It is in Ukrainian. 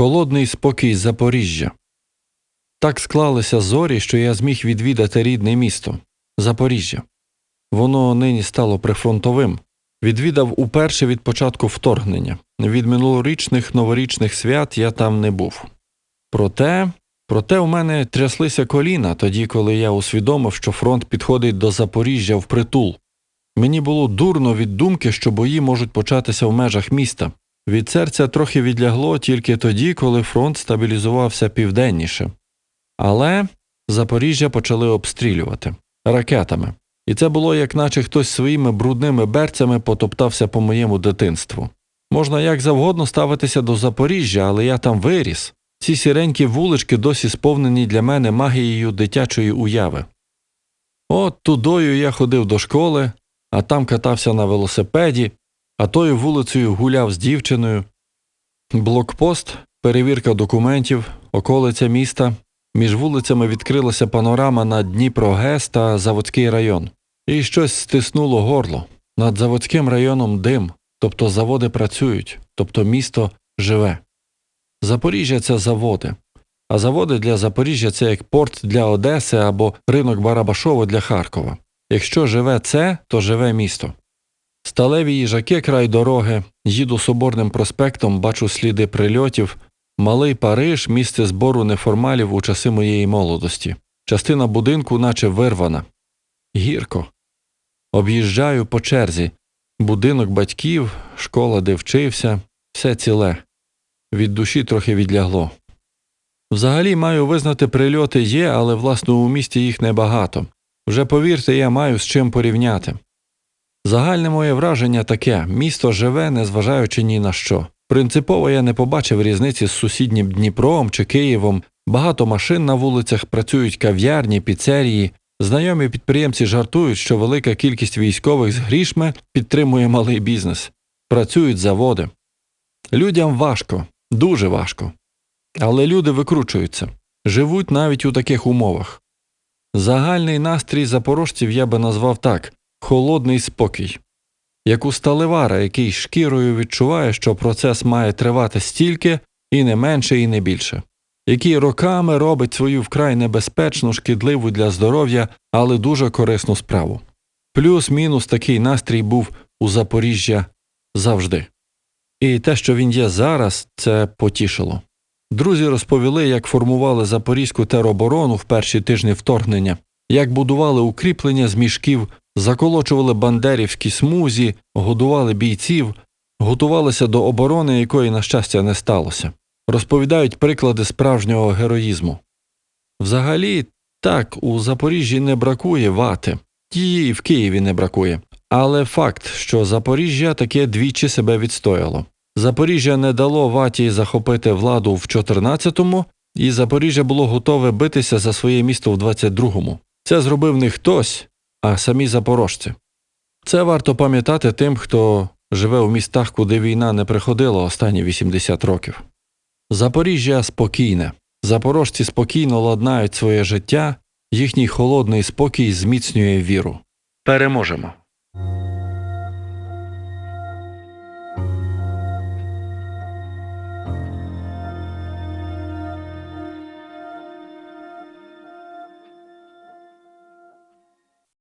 Холодний спокій Запоріжжя. Так склалися зорі, що я зміг відвідати рідне місто Запоріжжя. Воно нині стало прифронтовим. Відвідав уперше від початку вторгнення. Від минулорічних новорічних свят я там не був. Проте, проте у мене тряслися коліна тоді, коли я усвідомив, що фронт підходить до Запоріжжя впритул. Мені було дурно від думки, що бої можуть початися в межах міста. Від серця трохи відлягло тільки тоді, коли фронт стабілізувався південніше. Але Запоріжжя почали обстрілювати ракетами. І це було, як наче хтось своїми брудними берцями потоптався по моєму дитинству. Можна як завгодно ставитися до Запоріжжя, але я там виріс. Ці сіренькі вулички досі сповнені для мене магією дитячої уяви. От тудою я ходив до школи, а там катався на велосипеді, а тою вулицею гуляв з дівчиною. Блокпост, перевірка документів, околиця міста. Між вулицями відкрилася панорама на Дніпро ГЕС та Заводський район. І щось стиснуло горло. Над Заводським районом дим, тобто заводи працюють, тобто місто живе. Запоріжжя це заводи. А заводи для Запоріжжя це як порт для Одеси або ринок Барабашово для Харкова. Якщо живе це, то живе місто. Сталеві їжаки край дороги, їду соборним проспектом, бачу сліди прильотів. Малий Париж місце збору неформалів у часи моєї молодості. Частина будинку, наче вирвана. Гірко. Об'їжджаю по черзі. Будинок батьків, школа, де вчився, все ціле. Від душі трохи відлягло. Взагалі маю визнати, прильоти є, але власно у місті їх небагато. Вже повірте, я маю з чим порівняти. Загальне моє враження таке місто живе, незважаючи ні на що. Принципово я не побачив різниці з сусіднім Дніпром чи Києвом. Багато машин на вулицях працюють кав'ярні, піцерії. Знайомі підприємці жартують, що велика кількість військових з грішми підтримує малий бізнес. Працюють заводи. Людям важко, дуже важко. Але люди викручуються, живуть навіть у таких умовах. Загальний настрій запорожців я би назвав так холодний спокій як у сталевара, який шкірою відчуває, що процес має тривати стільки і не менше, і не більше, який роками робить свою вкрай небезпечну, шкідливу для здоров'я, але дуже корисну справу. Плюс-мінус такий настрій був у Запоріжжя завжди. І те, що він є зараз, це потішило. Друзі розповіли, як формували запорізьку тероборону в перші тижні вторгнення, як будували укріплення з мішків заколочували бандерівські смузі, годували бійців, готувалися до оборони, якої, на щастя, не сталося, розповідають приклади справжнього героїзму. Взагалі, так, у Запоріжжі не бракує вати, її і в Києві не бракує. Але факт, що Запоріжжя таке двічі себе відстояло. Запоріжжя не дало ваті захопити владу в 14-му, і Запоріжжя було готове битися за своє місто в 22-му. Це зробив не хтось, а самі запорожці. Це варто пам'ятати тим, хто живе у містах, куди війна не приходила останні 80 років. Запоріжжя спокійне, запорожці спокійно ладнають своє життя, їхній холодний спокій зміцнює віру. Переможемо.